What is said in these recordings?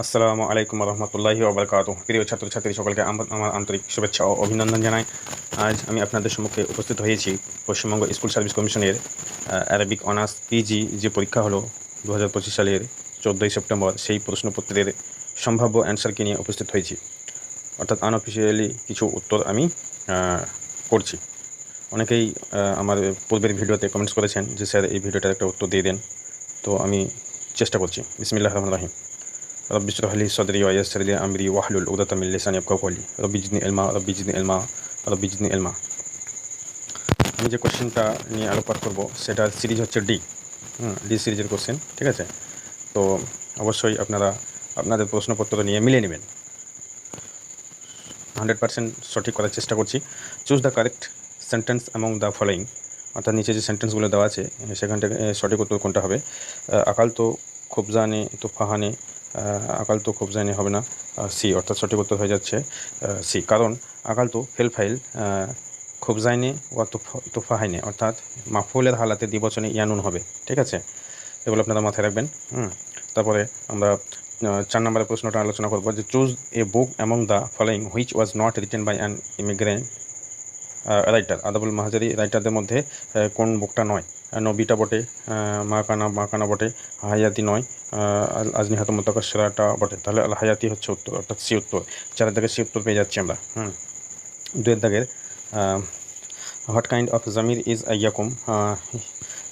আসসালামু আলাইকুম রহমতুল্লাহি ওবরকাত প্রিয় ছাত্রছাত্রী, সকলকে আমার আন্তরিক শুভেচ্ছা ও অভিনন্দন জানাই। আজ আমি আপনাদের সম্মুখে উপস্থিত হয়েছি পশ্চিমবঙ্গ স্কুল সার্ভিস কমিশনের অ্যারাবিক অনার্স পিজি যে পরীক্ষা হলো দু হাজার পঁচিশ সালের চোদ্দোই সেপ্টেম্বর, সেই প্রশ্নপত্রের সম্ভাব্য অ্যান্সারকে নিয়ে উপস্থিত হয়েছি। অর্থাৎ আনঅফিসিয়ালি কিছু উত্তর আমি করছি। অনেকেই আমার পূর্বের ভিডিওতে কমেন্টস করেছেন যে, স্যার, এই ভিডিওটার একটা উত্তর দিয়ে দেন। তো আমি চেষ্টা করছি। বিসমিল্লাহ রহমান রাহিম। رب اشرح لي صدري ويسر لي امري واحلل عقدة من لساني يفقهوا قولي رب زدني علما رب زدني علما رب زدني علما আমি যে কোশ্চেনটা নিয়ে আলোকপাত করব সেটার সিরিজ হচ্ছে ডি হুম ডি সিরিজের কোশ্চেন ঠিক আছে তো অবশ্যই আপনারা আপনাদের প্রশ্নপত্র নিয়ে মিলিয়ে নেবেন হান্ড্রেড পার্সেন্ট সঠিক করার চেষ্টা করছি choose the correct sentence among the following অর্থাৎ নিচে যে সেন্টেন্সগুলো দেওয়া আছে সেখান থেকে এ, সঠিক উত্তর কোনটা হবে আহ, আকাল তো খুব জানে তো ফাহানে আকাল তো খুব জানে হবে না। সি অর্থাৎ সঠিক উত্তর হয়ে যাচ্ছে সি। কারণ আকাল তো ফেল ফাইল খুব জাইনে ওয়া তোফাহাইনে অর্থাৎ মাফুলের হালাতে দ্বিবচনে ইয়ানুন হবে, ঠিক আছে? এগুলো আপনারা মাথায় রাখবেন, হুম? তারপরে আমরা চার নম্বরের প্রশ্নটা আলোচনা করব যে choose a book among the following which was not written by an immigrant writer আদাবুল মাহাজারি রাইটারদের মধ্যে কোন বুকটা নয়? নবীটা বটে মা কানা মা কানা বটে হায়াতি নয় আহ, আল আজনিহাত বটে। তাহলে হায়াতি হচ্ছে উত্তর অর্থাৎ সি উত্তর। চারের দাগের সি উত্তর পেয়ে যাচ্ছি আমরা হুম। দুয়ের দাগের হোয়াট কাইন্ড অফ জামির ইজ আইয়াকুম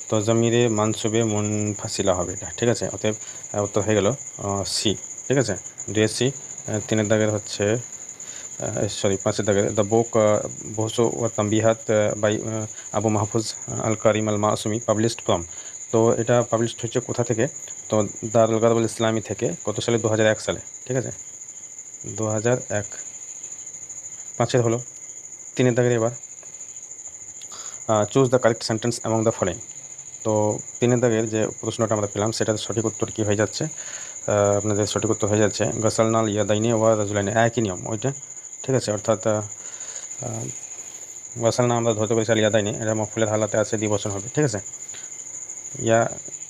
তো জামিরে মানসুবে মন ফাসিলা হবে এটা ঠিক আছে? অতএব উত্তর হয়ে গেল সি ঠিক আছে? দুয়ের সি তিনের দাগের হচ্ছে সরি পাঁচের দাগের দ্য বুক বহসো ও তাম্বিহাত by Abu Mahfuz al Karim al Masumi published from তো এটা পাবলিশড হচ্ছে কোথা থেকে? তো দারুল গারবুল ইসলামী থেকে, কত সালে? দু এক সালে, ঠিক আছে? দু হাজার এক। পাঁচের হলো, তিনের দাগের এবার। Choose the correct sentence among the following তো তিনের দাগের যে প্রশ্নটা আমরা পেলাম, সেটার সঠিক উত্তর কী হয়ে যাচ্ছে? আপনাদের সঠিক উত্তর হয়ে যাচ্ছে, গসালনাল ইয়াদাইনি ওয়া রাজুলাইনি, একই নিয়ম, ওইটা। ঠিক আছে অর্থাৎ গসালনা আমরা ধরতে পারি সাল ইয়াদাইনি এটা মফুলের হালাতে আছে দ্বিবচন হবে ঠিক আছে? ইয়া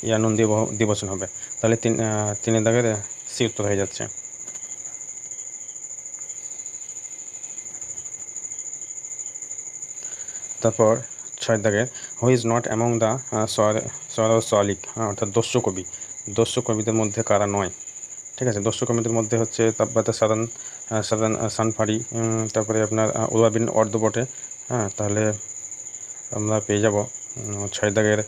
ইয়া নুন দিব দ্বিবচন হবে। তাহলে তিন তিনের দাগের সি উত্তর হয়ে যাচ্ছে। তারপর ছয় দাগের who is not among the সর সলিক অর্থাৎ দস্যু কবি। দস্যু কবিদের মধ্যে কারা নয়? ঠিক আছে দস্যু কবিদের মধ্যে হচ্ছে সাদান আহ, সাদান সানফারি তারপরে আপনার উদাবিন অর্ধ বটে হ্যাঁ তাহলে আমরা পেয়ে যাব ছয় দাগের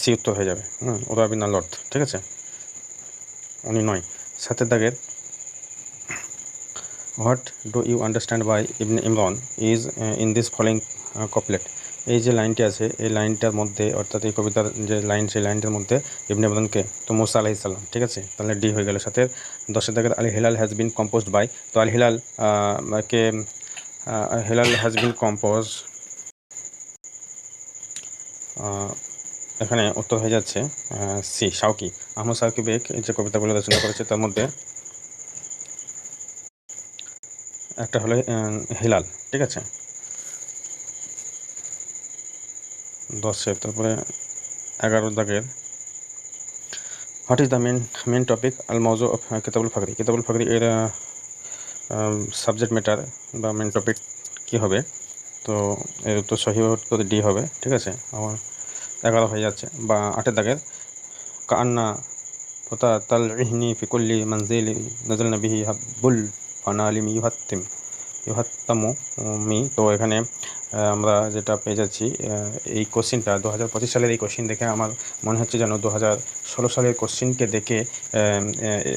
সি উত্তর হয়ে যাবে, হুম উদাবিন আল অর্থ ঠিক আছে? উনি নয়, সাতের দাগের, what do you understand by Ibn Imran is in this following couplet? এই যে লাইনটি আছে, এই লাইনটার মধ্যে, অর্থাৎ এই কবিতার যে লাইন, সেই লাইনটার মধ্যে ইবনে ইমরানকে তো মোসা আলাইসাল্লাম ঠিক আছে? তাহলে ডি হয়ে গেল। সাথে দশের দাগের Al Hilal has been composed by তো আল হিলাল কে হিলাল হ্যাজ বিন কম্পোজ এখানে উত্তর হয়ে যাচ্ছে সি শাওকি আহমদ শাওকি বেগ এই যে কবিতাগুলো রচনা করেছে, তার মধ্যে একটা হলো হিলাল, ঠিক আছে? দশে তারপরে এগারো দাগের। What is the main main topic আল মৌজু অফ কিতাবুল ফাকরি কিতাবুল ফাকরি এর সাবজেক্ট ম্যাটার বা মেন টপিক কী হবে? তো এর উত্তর সহি উত্তর ডি হবে, ঠিক আছে? আমার এগারো হয়ে যাচ্ছে। বা আটের দাগের, কান্না ফোতা তাল ইহনি ফিকুল্লি মঞ্জিলি নজল নবিহি হাব্বুল ফানালিম ইউহাত্তিম ইউহাত্তামু মি তো এখানে আমরা যেটা পেয়ে যাচ্ছি এই কোশ্চিনটা, দু হাজার পঁচিশ সালের এই কোশ্চিন দেখে আমার মনে হচ্ছে যেন দু হাজার ষোলো সালের কোশ্চিনকে দেখে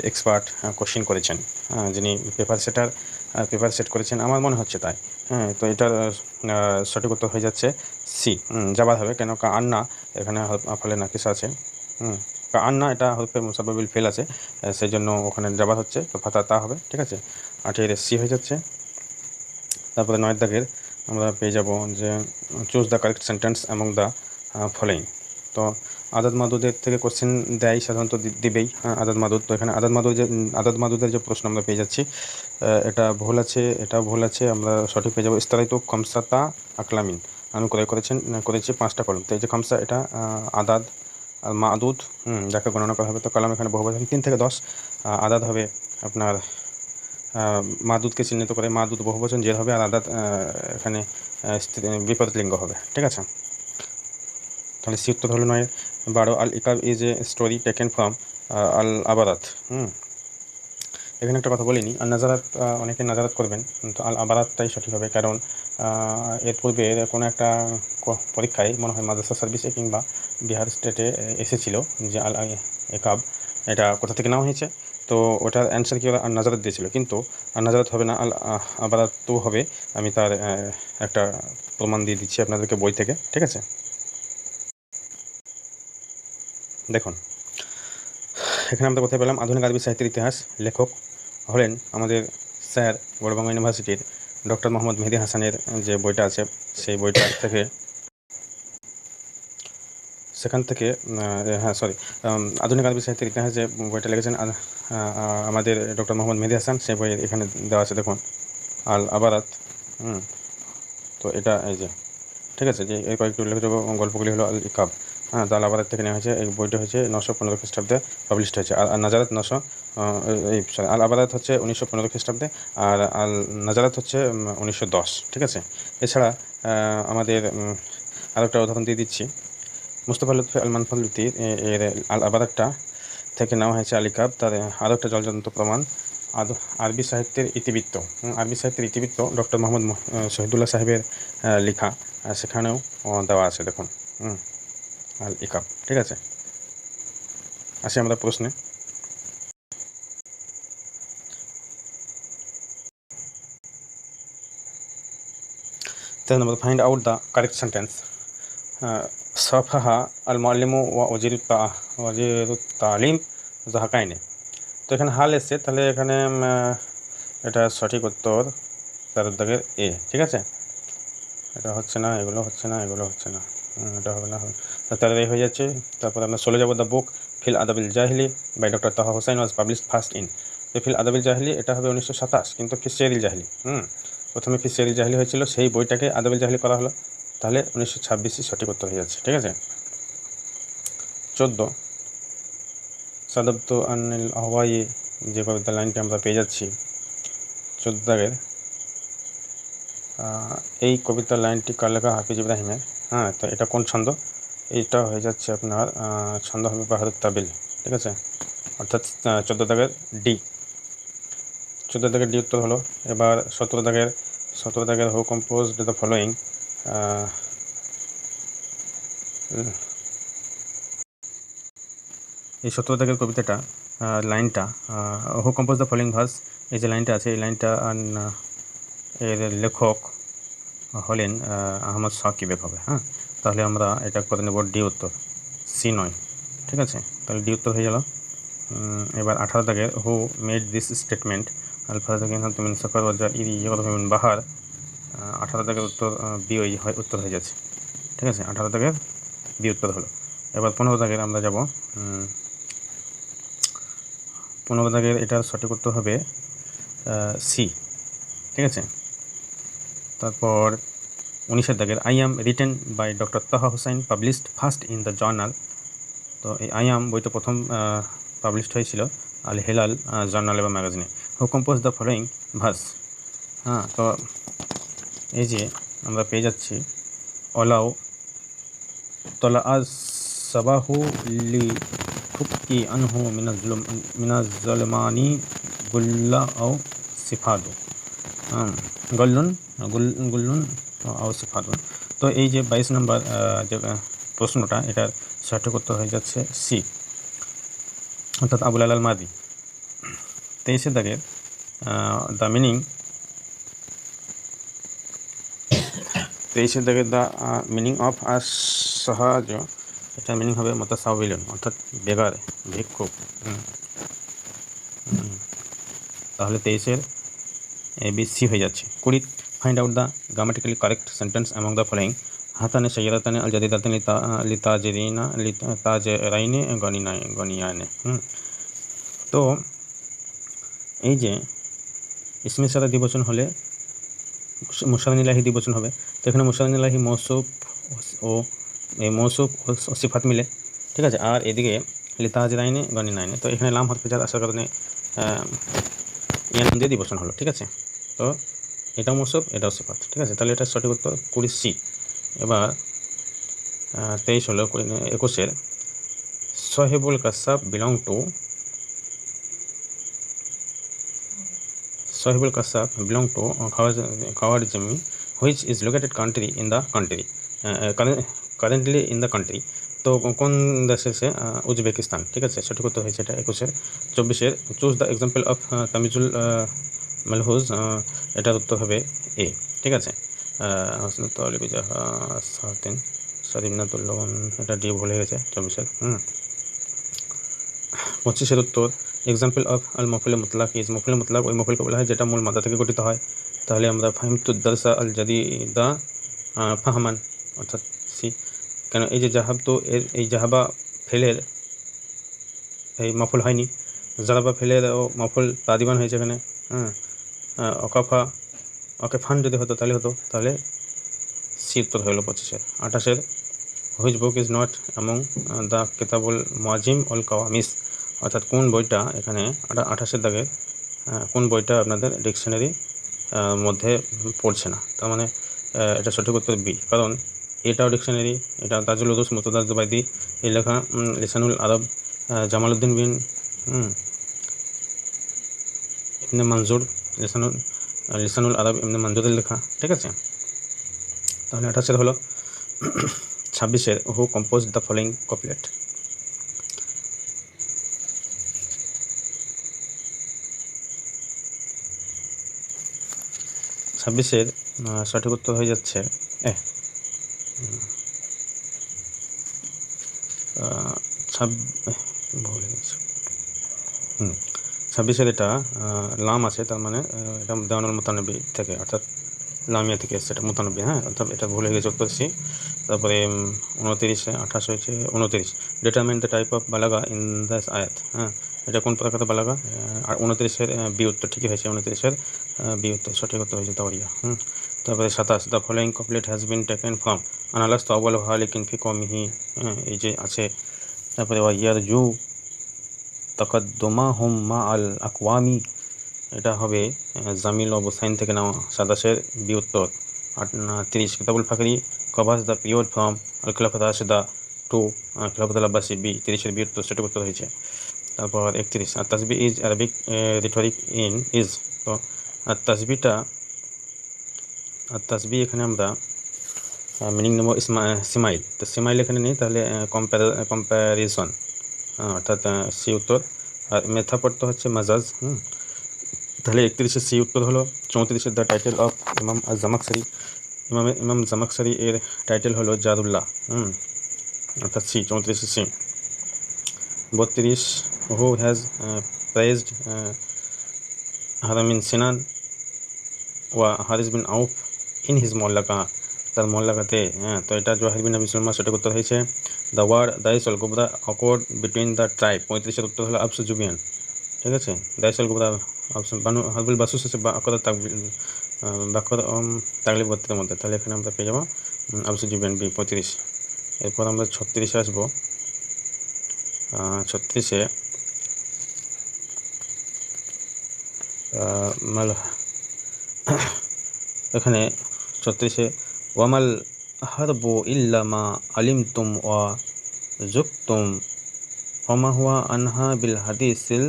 এক্সপার্ট কোশ্চিন করেছেন। যিনি পেপার সেটার পেপার সেট করেছেন, আমার মনে হচ্ছে তাই। হ্যাঁ তো এটার সঠিক উত্তর হয়ে যাচ্ছে সি যাবার হবে, কেন কা আন্না, এখানে ফলে নাকিস আছে। হুম আন্না, এটা হরফে মুসাবাবিল ফেল আছে সেই জন্য ওখানে যাবার হচ্ছে, তো ফাতা তা হবে, ঠিক আছে? আটের সি হয়ে যাচ্ছে। তারপরে নয় দাগের আমরা পেয়ে যাব যে choose the correct sentence among the following তো আদাদ মাদুদের থেকে কোশ্চেন দেয়, সাধারণত দিবেই হ্যাঁ আদাদ মাদুদ। তো এখানে আদাদ মাদুদ যে আদাদ মাদুদের যে প্রশ্ন আমরা পেয়ে যাচ্ছি এটা ভুল আছে, এটা ভুল আছে, আমরা সঠিক পেয়ে যাব। ইস্তারাইতু খমসাতা আকলামিন আমি ক্রয় করেছেন, করেছি পাঁচটা কলম। তো এই যে খমসা, এটা আদাদ আর মাদুদ যাকে গণনা করা হবে। তো কালাম এখানে বহুবচন তিন থেকে দশ আদাদ হবে আপনার মাদুদকে চিহ্নিত করে মাদুদ বহুবচন জের হবে আর আহ, এখানে বিপরীত লিঙ্গ হবে ঠিক আছে? তাহলে সি উত্তর হলো নয় বারো আল ইকাব is a story taken from আল আবারাত হুম? এখানে একটা কথা বলিনি আর নাজারাত অনেকে নাজারাত করবেন তো আল আবারাতটাই সঠিক হবে কারণ এর পূর্বে কোনো একটা পরীক্ষায় মনে হয় মাদ্রাসা সার্ভিসে কিংবা বিহার স্টেটে এসেছিল যে আল একাব এটা কোথা থেকে নেওয়া হয়েছে? তো ওটার অ্যান্সার কি ওরা আর নাজারাত দিয়েছিল। কিন্তু আর নাজারাত হবে না, আল আবারাতও হবে। আমি তার একটা প্রমাণ দিয়ে দিচ্ছি আপনাদেরকে বই থেকে, ঠিক আছে? দেখুন, এখানে আমরা কোথায় পেলাম? আধুনিক আরবি সাহিত্যের ইতিহাস। লেখক হলেন আমাদের স্যার বড়বাংলা ইউনিভার্সিটির ডক্টর মোহাম্মদ মেহেদি হাসানের যে বইটা আছে, সেই বইটা থেকে সেখান থেকে হ্যাঁ সরি আধুনিক আরবি সাহিত্যের ইতিহাস বইটা লিখেছেন আমাদের ডক্টর মোহাম্মদ মেহেদি হাসান, সেই বই এখানে দেওয়া আছে, দেখুন, আল আবারাত, হুম, তো এটা এই যে, ঠিক আছে, যে এই কয়েকটি উল্লেখযোগ্য গল্পগুলি হলো আল ইকাব হ্যাঁ দাল আবারাত থেকে নেওয়া হয়েছে, এই বইটা হয়েছে নশো পনেরো খ্রিস্টাব্দে পাবলিশড হয়েছে, আর নাজারাত নশো এই সরি আল আবারাত হচ্ছে উনিশশো পনেরো খ্রিস্টাব্দে, আর আল নাজারাত হচ্ছে উনিশশো দশ, ঠিক আছে, এছাড়া আমাদের আরেকটা উদাহরণ দিয়ে দিচ্ছি মুস্তফা লুৎফি আল মানফালুতি এর আল আবারাতটা থেকে নেওয়া হয়েছে আলিকাব তার আরও একটা জলজন্ত প্রমাণ আরবি সাহিত্যের ইতিবৃত্ত। আরবি সাহিত্যের ইতিবৃত্ত ডক্টর মোহাম্মদ শহীদুল্লাহ সাহেবের লেখা সেখানেও দেওয়া আছে, দেখুন। আল ইকাব, ঠিক আছে? আসি আমরা প্রশ্নে। তেরো নম্বর find out the correct sentence সফাহা আল মালিমু ওয়া ওজির ওয়াজির তালিম জাহাকাইনে তো এখানে হাল এসছে, তাহলে এখানে এটা সঠিক উত্তর তেরো দাগের এ, ঠিক আছে? এটা হচ্ছে না, এগুলো হচ্ছে না, এগুলো হচ্ছে না। এটা হবে না তো তেরো এ হয়ে যাচ্ছে। তারপর আমরা চলে যাব দ্য বুক ফিল আদাবিল জাহিলি by doctor Taha Hussein was published first in. তো ফিল আদাবিল জাহিলি, এটা হবে উনিশশো সাতাশ, কিন্তু ফিসিয়ারিল জাহিলি, হুম? প্রথমে ফিসিয়ারিল জাহিলি হয়েছিল, সেই বইটাকে আদাবিল জাহিলি করা হলো। তাহলে উনিশশো সঠিক উত্তর হয়ে যাচ্ছে, ঠিক আছে? চোদ্দ, সাদব্ত আনিল আহওয়াই যে কবিতা লাইনটি আমরা পেয়ে যাচ্ছি, চোদ্দ দাগের এই কবিতার লাইনটি কার লেখা? হাফিজ ইব্রাহিমের হ্যাঁ তো এটা কোন ছন্দ? এইটা হয়ে যাচ্ছে আপনার ছন্দ হবে বাহাদুর তাবিল, ঠিক আছে? অর্থাৎ চোদ্দ দাগের ডি চোদ্দ দাগের ডি উত্তর হলো, এবার সতেরো দাগের সতেরো দাগের হু কম্পোজ দ্য ফলোয়িং এই সতেরো দাগের কবিতাটা লাইনটা who compose the following verse এই যে লাইনটা আছে, এই লাইনটা এর লেখক হলেন আহমদ সাকিবের হবে হ্যাঁ? তাহলে আমরা এটা করে নেব ডি উত্তর, সি নয়, ঠিক আছে? তাহলে ডি উত্তর হয়ে গেল। এবার আঠারো দাগের হু মেড দিস স্টেটমেন্ট আলফা থেকে তুমিন সফর ইরি ইয়মিন বাহার। আঠারো দাগের উত্তর বি ওই হয়, উত্তর হয়ে যাচ্ছে। ঠিক আছে? আঠারো দাগের বি উত্তর হলো। এবার পনেরো দাগের আমরা যাব পনেরো দাগের এটার সঠিক উত্তর হবে সি। ঠিক আছে? তারপর উনিশের দাগের I am written by doctor Taha Hussein published first in the journal তো এই আই এম বইটা প্রথম পাবলিশড হয়েছিল আল হেলাল জার্নাল এবং ম্যাগাজিনে who compose the following verse হ্যাঁ তো এই যে আমরা পেয়ে যাচ্ছি। অলাও তলা আজ সাবাহু লি ফুকি আনহু মিনাজলুম মিনাজলমানি গুল্লা ও সিফাদু। গল্লুন, গুল- গুল্লুন ও সিফাদুন। তো এই যে বাইশ নম্বর যে প্রশ্নটা, এটার সঠিক উত্তর হয়ে যাচ্ছে সি। অর্থাৎ আবুল আলাল মাদি। তেইশে দাগের দ্য মিনিং তেইশে দাগের দ্য মিনিং অফ আস সাহাজ এটার মিনিং হবে মোতাসাউবিলন অর্থাৎ বেগার ভিক্ষুক। তাহলে তেইশের এ বি সি হয়ে যাচ্ছে। কুড়ি find out the grammatically correct sentence among the following হাতানে সৈয়দাতানে আল জাদিদাতানে লিতাজরিনা লিতাজরাইনে গনিনা গনিয়ানে। হুম। তো, এই যে ইসমে সারা দ্বিবচন হলে মুসানিলাহি দ্বিবচন হবে। তো এখানে মুসানিলাহি মৌসুফ ও মৌসুফ ও সিফাত মিলে। ঠিক আছে? আর এদিকে লিতাজ রাইনে গনি নাইনে তো এখানে লাম হরফে যার আসার কারণে ইয়ান দিয়ে দিবসন হলো। ঠিক আছে? তো এটাও মৌসুফ এটাও সিফাত। ঠিক আছে? তাহলে এটা সঠিক উত্তর কুড়ি সি এবার তেইশ হলো একুশের সোহেবুল কাসাব বিলং টু সোহেবুল কাসাব বিলং টু খাওয়ার জমি which is located country in the country currently in the country তো কোন দেশের সে উজবেকিস্তান ঠিক আছে? সঠিক উত্তর হয়েছে এটা একুশের চব্বিশের চুজ দ্য এক্সাম্পল অফ তামিজুল মালহুজ এটার উত্তর হবে এ ঠিক আছে? হাসনাত আলী বিজাহা সাতিন সাদিমনাতুল লবণ, এটা ডি ভুলে গেছে চব্বিশের হুম। পঁচিশের উত্তর এক্সাম্পল অফ আল মফুল মুতলাক ইজ মফুল মুতলাক ওই মফুলকে বলা হয় যেটা মূল মাদা থেকে গঠিত হয়। তাহলে আমরা ফাহিমতুদ্দারসা আল জাদিদা আহ, ফাহমান অর্থাৎ সি। কেন এই যে জাহাব তো এর এই জাহাবা ফেলের এই মফুল হয়নি। জারাবা ফেলের ও মফুল তাদিবান হয়েছে এখানে। হ্যাঁ অকাফা অকেফান যদি হতো তাহলে হতো। তাহলে সি উত্তর হলো পঁচিশের আঠাশের which book is not among the কিতাবুল মাজিম অল কাওয়ামিস অর্থাৎ কোন বইটা এখানে আঠা- আঠাশের দাগে কোন বইটা আপনাদের ডিকশনারি মধ্যে পড়ছে না। তার মানে এটা সঠিক উত্তর বি। কারণ এটাও ডিকশনারি, এটা তাজুল উদুস মুতদাজ জুবাইদি এই লেখা লিসানুল আরব জামালউদ্দিন বিন ইবনে মঞ্জুর লিসানুল লিসানুল আরব, ইবনে মঞ্জুরের লেখা, ঠিক আছে? তাহলে আঠাশের হলো, ছাব্বিশের who compose the following couplet. ছাব্বিশের সঠিক উত্তর হয়ে যাচ্ছে এ ভুলে গেছি। হুম, ছাব্বিশের এটা লাম আছে, তার মানে এটা দেওয়ানুল মোতানবী থেকে, অর্থাৎ লামিয়া থেকে এসছে, এটা মোতানব্বী হ্যাঁ অর্থাৎ এটা ভুলে গেছে, উত্তর তারপরে উনতিরিশে, আঠাশ হয়েছে, উনতিরিশ। ডিটারমিন দ্য টাইপ অফ বালাগা ইন দ্যাস আয়াত হ্যাঁ। এটা কোন প্রকার বালাগা আর উনত্রিশের বি উত্তর ঠিকই হয়েছে, উনত্রিশের বি উত্তর সঠিক উত্তর হয়েছে তাওয়ারিয়া হুম। তারপরে সাতাশ the following complete has been taken from আনালাস তো অবল হালিকিন ফি কমিহি হ্যাঁ এই যে আছে। তারপরে ওয়াইয়ার জু তকদ্দমা হুম মা আল আকওয়ামি, এটা হবে জামিল ও বোসাইন থেকে নেওয়া সাতাশের বি উত্তর। আট তিরিশ, কিতাবুল ফাকরি কভাস দ্য পিওর ফ্রম আল খিলাফত রাশেদা টু খিলাফত আব্বাসি, বি, তিরিশের বি উত্তর সঠিক উত্তর হয়েছে। তারপর একত্রিশ। আর তাসবি is Arabic rhetoric in is তো, আর তাসবিটা, আর তাসবি এখানে আমরা মিনিং নেব সিমাইল। তো সিমাইল এখানে নেই, তাহলে কম্প্যারিজন অর্থাৎ সি উত্তর। আর মেথাপট তো হচ্ছে মাজাজ, হুম। তাহলে একত্রিশের সি উত্তর হলো, চৌত্রিশের দ্য টাইটেল অফ ইমাম আর জামাকসারি ইমাম ইমাম জামাকসারি এর টাইটেল হলো জাদুল্লাহ হুম। অর্থাৎ সি চৌত্রিশের সি। বত্রিশ হু হ্যাজ প্রাইজড হারামিন সিনান ওয়া হারিস বিন আউফ ইন হিজ মোল্লাকা তার মোল্লাকাতে হ্যাঁ তো এটা জোহার বিন আবি সুলমা সঠিক উত্তর হয়েছে দ্য ওয়ার্ড দাইসল গুবদা অকওয়ার্ড বিটুইন দ্য ট্রাইব পঁয়ত্রিশের উত্তর হলো আবসু জুবিয়ান। ঠিক আছে? দাইসল গুবদা আবসু বানু হাজবুল বাসুস আছে বাকর তাকবিল বাকর তাগলিব বত্রের মধ্যে। তাহলে এখানে আমরা পেয়ে যাব আবসু জুবিয়ান বি পঁয়ত্রিশ। এরপর আমরা ছত্রিশে আসব। ছত্রিশে আহ, মাল এখানে ছত্রিশে, ওয়ামাল হারবু ইল্লা মা আলিমতুম ওয়া জুকতুম ওমা হুয়া আনহা বিল হাদিসিল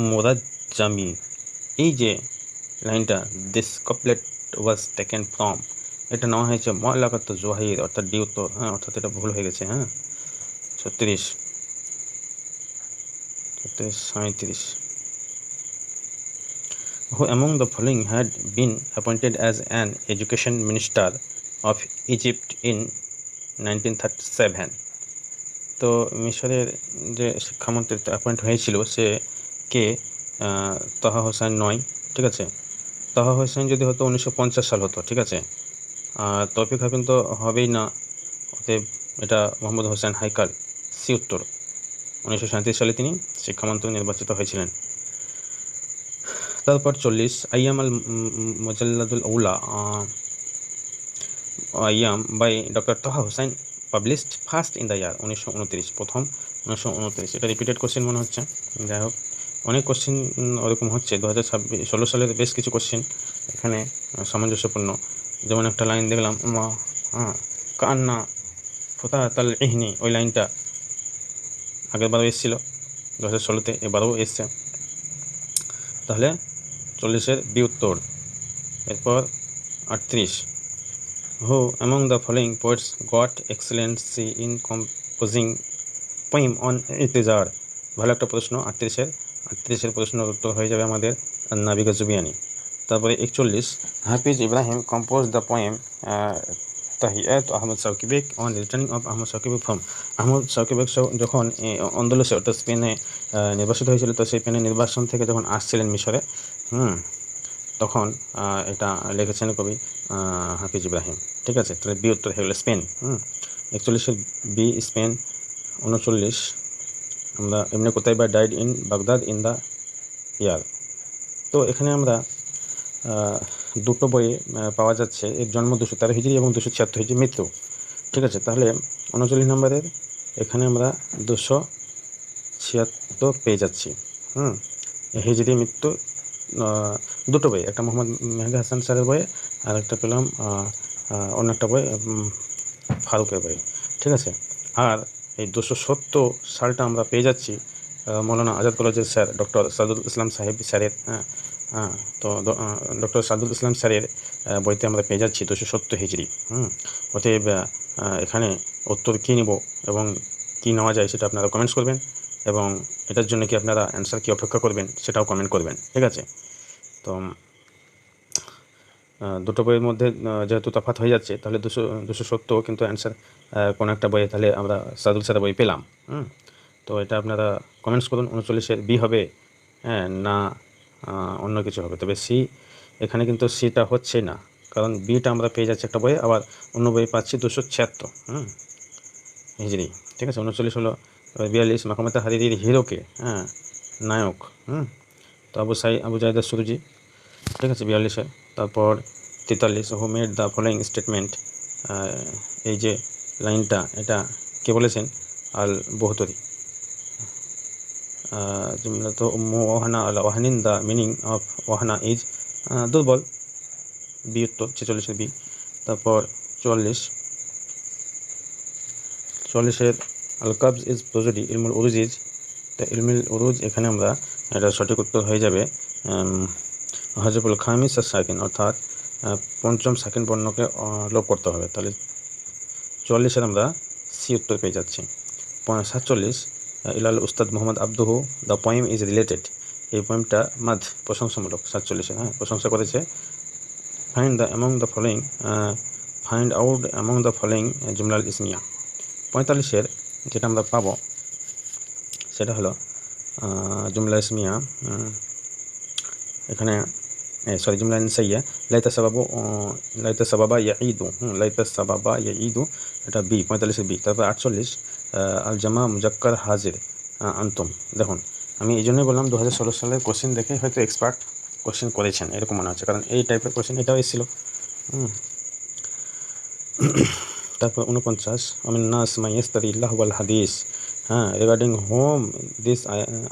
মুরাজ্জামি। এই যে লাইনটা this couplet was taken from এটা নেওয়া হয়েছে মলাকাত জোহাইর, অর্থাৎ ডি উত্তর হ্যাঁ অর্থাৎ এটা ভুল হয়ে গেছে হ্যাঁ। ছত্রিশ ছত্রিশ সাঁত্রিশ who among the following had been appointed as an education minister of Egypt in 1937 তো মিশরের যে শিক্ষামন্ত্রী অ্যাপয়েন্ট হয়েছিল সে কে? তহা হোসেন নয়, ঠিক আছে? তহা হোসেন যদি হতো উনিশশো পঞ্চাশ সাল হতো, ঠিক আছে? আর তৌফিক হাকিম তো হবেই না, অতএব এটা মোহাম্মদ হোসেন হাইকাল, সি উত্তর। উনিশশো সালে তিনি শিক্ষামন্ত্রী নির্বাচিত হয়েছিলেন। তারপর চল্লিশ, আইয়াম আল মজাল্লাদুল উলা আইয়াম by doctor Taha Hussain published first in the year উনিশশো উনত্রিশ, প্রথম উনিশশো উনত্রিশ। এটা রিপিটেড কোশ্চেন মনে হচ্ছে, যাই হোক। অনেক কোশ্চেন ওরকম হচ্ছে দু হাজার ছাব্বিশ, ষোলো সালের বেশ কিছু কোশ্চেন এখানে সামঞ্জস্যপূর্ণ। যেমন একটা লাইন দেখলাম, মা হ্যাঁ কান্না ফোতা তাল ইহনি, ওই লাইনটা আগের বারও এসেছিল দু হাজার ষোলোতে এবারও এসছে। তাহলে চল্লিশের বি উত্তর এরপর আটত্রিশ। Who among the following poets got excellency in composing poem on ইতেজার ভালো একটা প্রশ্ন, আটত্রিশের আটত্রিশের প্রশ্নের উত্তর হয়ে যাবে আমাদের নাবিকা জুবিয়ানি। তারপরে একচল্লিশ, Hafiz Ibrahim compose the poem তাহিয়াত আহমদ সাকিবিক অন রিটার্নিং অফ আহমদ সাকিবিক ফ্রম আহমদ সাকিবিক যখন অন্দোলসে অর্থাৎ স্পেনে আহ, নির্বাসিত হয়েছিল তো সেই স্পেনের নির্বাসন থেকে যখন আসছিলেন মিশরে হুম তখন এটা লিখেছেন কবি হাফিজ ইব্রাহিম। ঠিক আছে? তাহলে বি উত্তর হয়ে গেলো স্পেন হুম। একচল্লিশের বি স্পেন উনচল্লিশ আমরা এমনি কোথায় বা died in Baghdad in the year তো এখানে আমরা দুটো বইয়ে পাওয়া যাচ্ছে। এর জন্ম দুশো তেরো হিজড়ি এবং দুশো ছিয়াত্তর হিজড়ি মৃত্যু। ঠিক আছে, তাহলে উনচল্লিশ নম্বরের এখানে আমরা দুশো ছিয়াত্তর পেয়ে যাচ্ছি। হুম হিজড়ি মৃত্যু দুটো বই, একটা মোহাম্মদ মেহেদি হাসান স্যারের বই, আর একটা পেলাম অন্য একটা বই ফারুকের বই। ঠিক আছে, আর এই দুশো সত্তর সালটা আমরা পেয়ে যাচ্ছি মৌলানা আজাদ কলেজের স্যার, ডক্টর সাদুল ইসলাম সাহেব স্যারের হ্যাঁ। হ্যাঁ তো ডক্টর সাদুল ইসলাম স্যারের বইতে আমরা পেয়ে যাচ্ছি, দুশো সত্তর হিজড়ি, হুম? অতএব এখানে উত্তর কী নেব এবং কী নেওয়া যায় সেটা আপনারা কমেন্টস করবেন এবং এটার জন্য কি আপনারা অ্যান্সার কি অপেক্ষা করবেন সেটাও কমেন্ট করবেন, ঠিক আছে? তো দুটো বইয়ের মধ্যে যেহেতু তফাৎ হয়ে যাচ্ছে, তাহলে দুশো দুশো সত্তর কিন্তু অ্যান্সার কোনো একটা বইয়ে তাহলে আমরা সাদুল স্যারের বই পেলাম, হুম? তো এটা আপনারা কমেন্টস করুন, উনচল্লিশের বি হবে হ্যাঁ না অন্য কিছু হবে। তবে সি এখানে কিন্তু সিটা হচ্ছে না। কারণ বিটা আমরা পেয়ে যাচ্ছি একটা বইয়ে, আবার অন্য বইয়ে পাচ্ছি দুশো ছিয়াত্তর, হুম? হিজড়ি, ঠিক আছে? উনচল্লিশ হলো বিয়াল্লিশ, মাকামাতা হারিরির হিরোকে হ্যাঁ নায়ক, হুম? তো আবু সাই, আবু জাহিদা সুরুজি, ঠিক আছে? বিয়াল্লিশে। তারপর তেতাল্লিশ who made the following statement এই যে লাইনটা, এটা কে বলেছেন? আল বহুতরি ওহানা আল ওহানিন দ্য মিনিং অফ ওহানা ইজ দুর্বল। বি উত্তর ছেচল্লিশের বি। তারপর চুয়াল্লিশ। চুয়াল্লিশের আল কাবজ ইজ প্রজডি ইলমুল উরুজ ইজ। তো ইলমুল উরুজ, এখানে আমরা এটা সঠিক উত্তর হয়ে যাবে। হজবুল খামিস সাকিন, অর্থাৎ পঞ্চম সাকিন বর্ণকে লোপ করতে হবে। তাহলে চুয়াল্লিশের আমরা সি উত্তর পেয়ে যাচ্ছি। সাতচল্লিশ। ইলাল উস্তাদ মোহাম্মদ আব্দুহু দ্য পয়েম ইজ রিলেটেড এই পয়েমটা মাদ প্রশংসামূলক সাতচল্লিশে হ্যাঁ প্রশংসা করেছে। Find the among the following find out among the following জুমলাল ইসমিয়া। পঁয়তাল্লিশের যেটা আমরা পাবো সেটা হলো আহ, জুমলা ইসমিয়া এখানে সরি জুমলা ইনসাইয়া লাইতা সাবাবু লাইতা সাবাবা ইয়া ঈদু হুম লাইতা সাবাবা ইয়া ঈদু এটা বি পঁয়তাল্লিশের বি তারপর আটচল্লিশ আল জামা মুজাক্কার হাজির আন্তম। দেখুন আমি এই জন্যই বললাম দু হাজার ষোলো সালের কোশ্চেন দেখে হয়তো এক্সপার্ট কোশ্চেন করেছেন এরকম মনে হচ্ছে। কারণ এই টাইপের কোশ্চেন এটাও এসেছিল। তারপর উনপঞ্চাশ আমিন নাস মাইস্তারি ইল্লাহ ওয়াল হাদিস হ্যাঁ রিগার্ডিং হোম দিস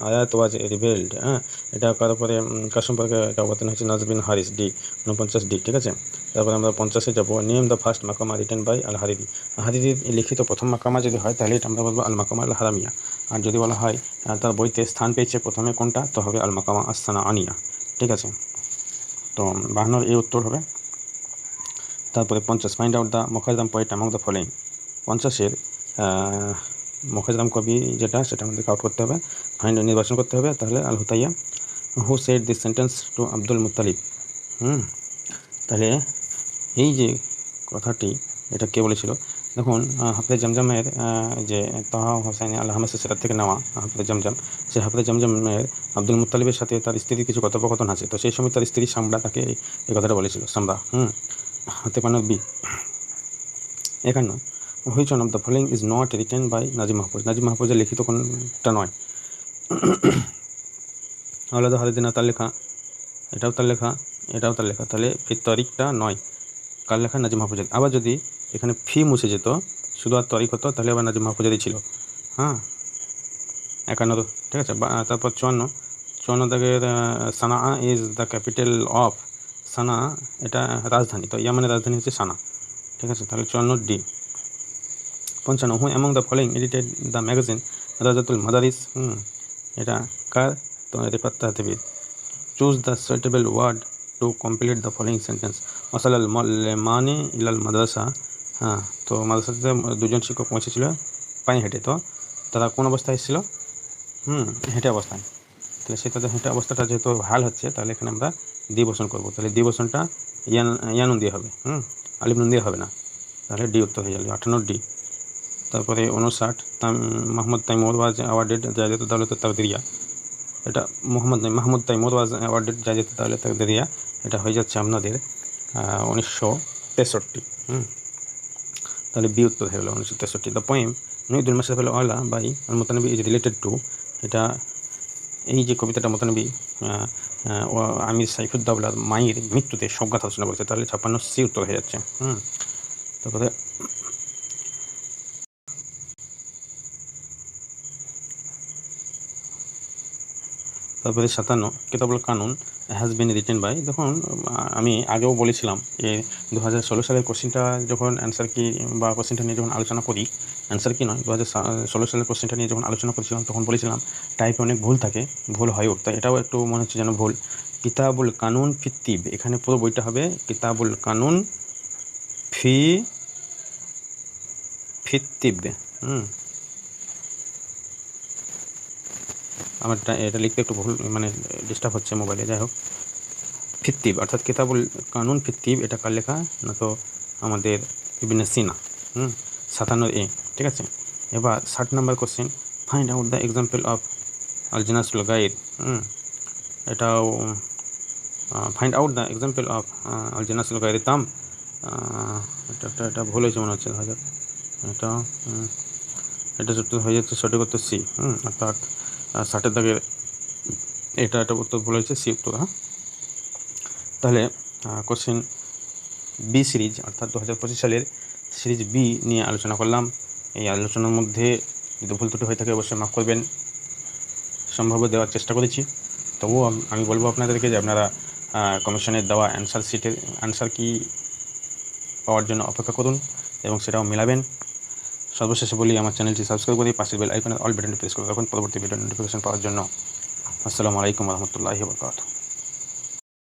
আয়াত ওয়াজ রিভেলড হ্যাঁ এটা কারও পরে উম, কার সম্পর্কে এটা অবতীর্ণ হচ্ছে নাজবিন হারিস ডি উনপঞ্চাশ ডি ঠিক আছে? তারপরে আমরা পঞ্চাশে যাব। নেম দ্য ফার্স্ট মাকামা রিটেন বাই আল হারিদি হারিদির লিখিত প্রথম মাকামা যদি হয়, তাহলে এটা আমরা বলব আল মাকামা আল হারামিয়া আর যদি বলা হয় তার বইতে স্থান পেয়েছে প্রথমে কোনটা, তো হবে আল মাকামা আস্তানা আনিয়া ঠিক আছে? তো বাহান্নর এই উত্তর হবে। তারপরে পঞ্চাশ ফাইন্ড আউট দ্য মোখাজদাম পয়েন্ট অ্যামং দ্য ফলোয়িং পঞ্চাশের মোখাজদাম কবি যেটা, সেটা আমাদেরকে আউট করতে হবে। ফাইন্ড নির্বাচন করতে হবে। তাহলে আল হুতাইয়া who said this sentence to Abdul মুতালিব হুম? তাহলে এই যে কথাটি, এটা কে বলেছিল? দেখুন হাফিজ জমজমের যে তাহা হোসেন আহমেদ সেটার থেকে নেওয়া হাফিজ জমজম, সে হাফিজ জমজমের আব্দুল মুতালিবের সাথে তার স্ত্রীর কিছু কথোপকথন আছে। তো সেই সময় তার স্ত্রী সামরা তাকে এই- এই কথাটা বলেছিল। সামরা, হুম, হাতে পানো বি। একান্ন which one of the following is not written by Nazim Mahfuz. নাজিম মাহফুজের লিখিত কোনটা নয়। আলাদা হারিদিনা তার লেখা? এটাও তার লেখা, এটাও তার লেখা। তাহলে এই তারিখটা নয়। কার লেখা নাজিম মাহফুজের আবার যদি এখানে ফি মুছে যেত, শুধু আর তরিক হতো, তাহলে আবার নাজিম মাহফুজারি ছিল। হ্যাঁ? একান্ন, ঠিক আছে? তারপর চুয়ান্ন। চুয়ান্ন থেকে Sanaa is the capital of Sanaa, এটা রাজধানী। তো ইয়ামানের রাজধানী হচ্ছে সানা, ঠিক আছে? তাহলে চুয়ান্ন ডি পঞ্চান্ন, who among the following edited the magazine রাজাতুল মাদারিস হুম, এটা কার? তো হবে choose the suitable word to complete the following sentence মশালাল মানে ইলাল মাদ্রাসা হ্যাঁ তো মাদ্রাসাতে দুজন শিক্ষক পৌঁছেছিল পায়ে হেঁটে। তো তারা কোন অবস্থায় এসেছিল? হুম, হেঁটে অবস্থায়। তাহলে সেটাতে হেঁটে অবস্থাটা যেহেতু হাল হচ্ছে, তাহলে এখানে আমরা দ্বিবসন করব। তাহলে দ্বিবসনটা ইয়ান, ইয়ানুন দিয়ে হবে। হুম আলিফনুন দিয়ে হবে না। তাহলে ডি উত্তর হয়ে যাবে আটান্ন ডি। তারপরে উনষাট তাম মোহাম্মদ তাইমুর ওয়াজ অ্যাওয়ার্ডেড জায়জাত দাওলত তাকদিরিয়া এটা মোহাম্মদ মাহমুদ তাইমুর ওয়াজ অ্যাওয়ার্ডেড জায়জাত দাওলত তাকদিরিয়া এটা হয়ে যাচ্ছে আপনাদের উনিশশো তেষট্টি, হুম? তাহলে বি উত্তর হয়ে গেলো উনিশশো তেষট্টি। দ্য পয়েম নই দুই মাসের ফেলে অয়লা বাই আল মোতানবী ইজ রিলেটেড টু এটা এই যে কবিতাটা মোতানবী আমির সাইফুদ্দৌলার মায়ের মৃত্যুতে সজ্ঞাত আলোচনা করছে, তাহলে ছাপ্পান্ন সি উত্তর হয়ে যাচ্ছে, হুম? তারপরে তারপরে সাতান্ন, কেতাবুল কানুন হ্যাজ বিন রিটেন বাই দেখুন, আমি আগেও বলেছিলাম যে দু হাজার ষোলো সালের কোশ্চেনটা যখন অ্যান্সার কি বা কোশ্চেনটা নিয়ে যখন আলোচনা করি অ্যান্সার কি নয় দু হাজার ষোলো সালের কোশ্চেনটা নিয়ে যখন আলোচনা করেছিলাম, তখন বলেছিলাম টাইপে অনেক ভুল থাকে, ভুল হয়ও তাই এটাও একটু মনে হচ্ছে যেন ভুল। কিতাবুল কানুন ফিত্তিব, এখানে পুরো বইটা হবে, কিতাবুল কানুন ফি, ফিত্তিব, হুম। আমার এটা- লিখতে একটু ভুল মানে ডিস্টার্ব হচ্ছে মোবাইলে যাই হোক। ফিত্তিব, অর্থাৎ কিতাবুল কানুন ফিত্তিব, এটা কার লেখা? না তো আমাদের বিভিন্ন সিনা, হুম, সাতান্ন এ, ঠিক আছে? এবার ষাট number question find out the example of আলজিনাসুল গাইড হুম, এটাও find out the example of আলজিনাসুল গাইড তাম এটা এটা এটা ভুল হয়েছে মনে হচ্ছে এটা এটা হয়ে যাচ্ছে সঠিক উত্তর সি, হুম, অর্থাৎ ষাটের দাগের এটা একটা উত্তর ভুল হয়েছে, সি উত্তর হ্যাঁ? তাহলে কোশ্চেন বি সিরিজ অর্থাৎ দু হাজার পঁচিশ সালের সিরিজ বি নিয়ে আলোচনা করলাম। এই আলোচনার মধ্যে যদি ভুল ত্রুটি হয়ে থাকে, অবশ্যই মাফ করবেন। সম্ভাব্য দেওয়ার চেষ্টা করেছি। তবুও আমি বলব আপনাদেরকে যে আপনারা কমিশনের দেওয়া অ্যান্সার শিটের অ্যান্সার কি পাওয়ার জন্য অপেক্ষা করুন এবং সেটাও মেলাবেন। সর্বশেষে বলি, আমার চ্যানেলটি সাবস্ক্রাইব করে পাশের বেল আইকনের অল বাটনটি প্রেস করে রাখুন পরবর্তী ভিডিও নোটিফিকেশন পাওয়ার জন্য। আসসালামু আলাইকুম রহমতুল্লাহি